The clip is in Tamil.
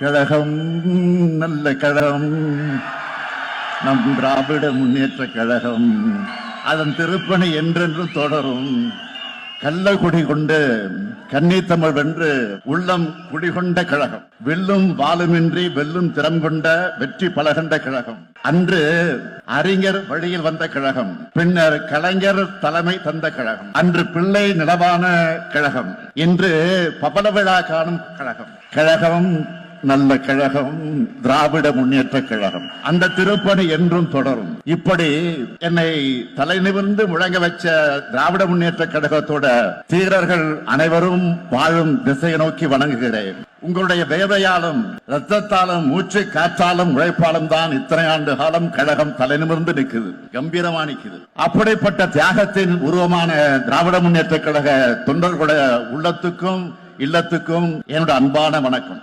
கழகம் நல்ல கழகம். நம் திராவிட முன்னேற்ற கழகம். அதன் திருப்பணி என்றென்றும் தொடரும். கள்ளக்குடி கொண்டு கன்னித்தமிழ் வென்று உள்ளம் குடிகொண்ட கழகம். வெல்லும் வாளுமின்றி வெல்லும் திறம் கொண்ட வெற்றி பலகண்ட கழகம். அன்று அறிஞர் வழியில் வந்த கழகம். பின்னர் கலைஞர் தலைமை தந்த கழகம். அன்று பிள்ளை நிலவான கழகம். இன்று பபல விழா காணும் கழகம். கழகம் நல்ல கழகம் திராவிட முன்னேற்ற கழகம். அந்த திருப்பணி என்றும் தொடரும். இப்படி என்னை தலை நிமிர்ந்து முழங்க வச்ச திராவிட முன்னேற்ற கழகத்தோட தீரர்கள் அனைவரும் வாழும் திசையை நோக்கி வணங்குகிறேன். உங்களுடைய வேதையாலும் ரத்தத்தாலும் மூச்சு காற்றாலும் உழைப்பாலும் தான் இத்தனை ஆண்டு காலம் கழகம் தலை நிமிர்ந்து நிற்குது கம்பீரமா நிற்குது அப்படிப்பட்ட தியாகத்தின் உருவமான திராவிட முன்னேற்ற கழக தொண்டர்களுடைய உள்ளத்துக்கும் இல்லத்துக்கும் என்னோட அன்பான வணக்கம்.